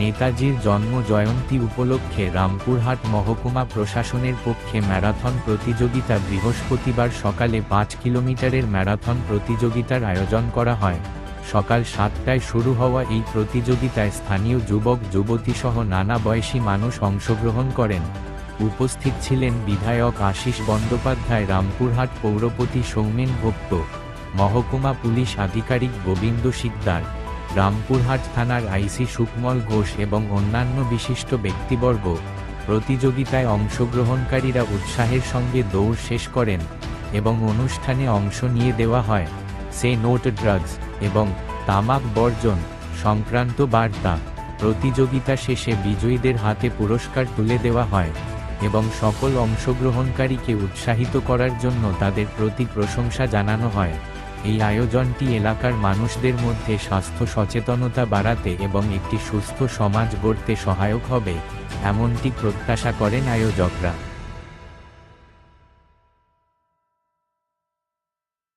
নেতাজির জন্ম জয়ন্তী উপলক্ষে রামপুরহাট মহকুমা প্রশাসনের পক্ষে ম্যারাথন প্রতিযোগিতা বৃহস্পতিবার সকালে পাঁচ কিলোমিটারের ম্যারাথন প্রতিযোগিতার আয়োজন করা হয়। সকাল সাতটায় শুরু হওয়া এই প্রতিযোগিতায় স্থানীয় যুবক, যুবতীসহ নানা বয়সী মানুষ অংশগ্রহণ করেন। উপস্থিত ছিলেন বিধায়ক আশিস বন্দ্যোপাধ্যায়, রামপুরহাট পৌরপতি সৌমেন ভক্ত, মহকুমা পুলিশ আধিকারিক গোবিন্দ শিকদার রামপুরহাট থানার আইসি সুকমল ঘোষ এবং অন্যান্য বিশিষ্ট ব্যক্তিবর্গ প্রতিযোগিতায় অংশগ্রহণকারীরা উৎসাহের সঙ্গে দৌড় শেষ করেন এবং অনুষ্ঠানে অংশ নিয়ে দেওয়া হয়। সে নোট ড্রাগস এবং তামাক বর্জন সংক্রান্ত বার্তা প্রতিযোগিতা শেষে বিজয়ীদের হাতে পুরস্কার তুলে দেওয়া হয় এবং সকল অংশগ্রহণকারীকে উৎসাহিত করার জন্য তাদের প্রতি প্রশংসা জানানো হয়। এই আয়োজনটি এলাকার মানুষদের মধ্যে স্বাস্থ্য সচেতনতা বাড়াতে এবং একটি সুস্থ সমাজ গড়তে সহায়ক হবে, এমনটি প্রত্যাশা করেন আয়োজকরা।